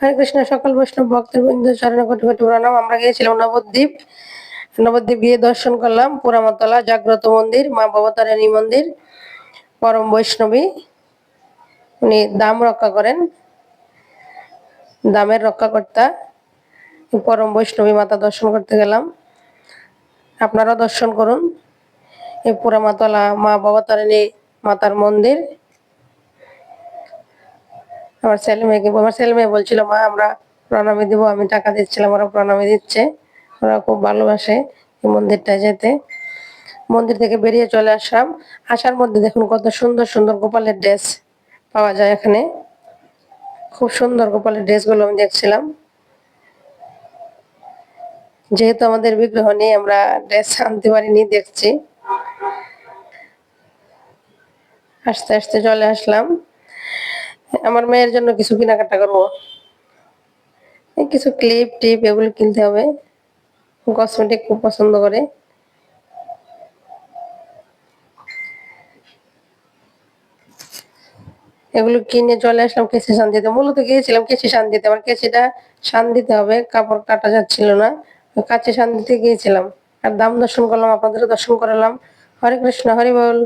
হরে কৃষ্ণ, সকল বৈষ্ণব ভক্তের বৃন্দ চরণে কোটি কোটি প্রণাম। আমরা গিয়েছিলাম নবদ্বীপ। নবদ্বীপ গিয়ে দর্শন করলাম পুরামতলা জাগ্রত মন্দির, মা ভবতারিণী মন্দির, পরম বৈষ্ণবী। উনি দাম রক্ষা করেন, দামের রক্ষাকর্তা। পরম বৈষ্ণবী মাতা দর্শন করতে গেলাম। আপনারা দর্শন করুন। এই পুরামাতলা মা ভবতারিণী মাতার মন্দির। আমার ছেলে মেয়েকে, আমার ছেলে মেয়ে বলছিল, মা, আমরা প্রণামী দিব, আমি টাকা দিচ্ছিলাম, ওরা প্রণামী দিচ্ছে। ওরা খুব ভালোবাসে এই মন্দিরটায় যেতে। মন্দির থেকে বেরিয়ে চলে আসলাম। আসার মধ্যে দেখুন কত সুন্দর সুন্দর গোপালের ড্রেস পাওয়া যায় এখানে। খুব সুন্দর গোপালের ড্রেসগুলো আমি দেখছিলাম। যেহেতু আমাদের বিগ্রহ নেই, আমরা ড্রেস আনতে পারিনি, দেখছি। আস্তে আস্তে চলে আসলাম। আমার মেয়ের জন্য কিছু কেনাকাটা করব। কিছু ক্লিপ টিপ এগুলো কিনতে হবে। কসমেটিক খুব পছন্দ করে। এগুলো কিনে চলে আসলাম কেসি শান্তিতে। মূলত গিয়েছিলাম কেসি শান্তিতে। আমার কেসিটা শান দিতে হবে, কাপড় কাটা যাচ্ছিল না। কাছে শান্তিতে গিয়েছিলাম। আর দাম দর্শন করলাম আপনাদের দর্শন করালাম। হরে কৃষ্ণ, হরি বল।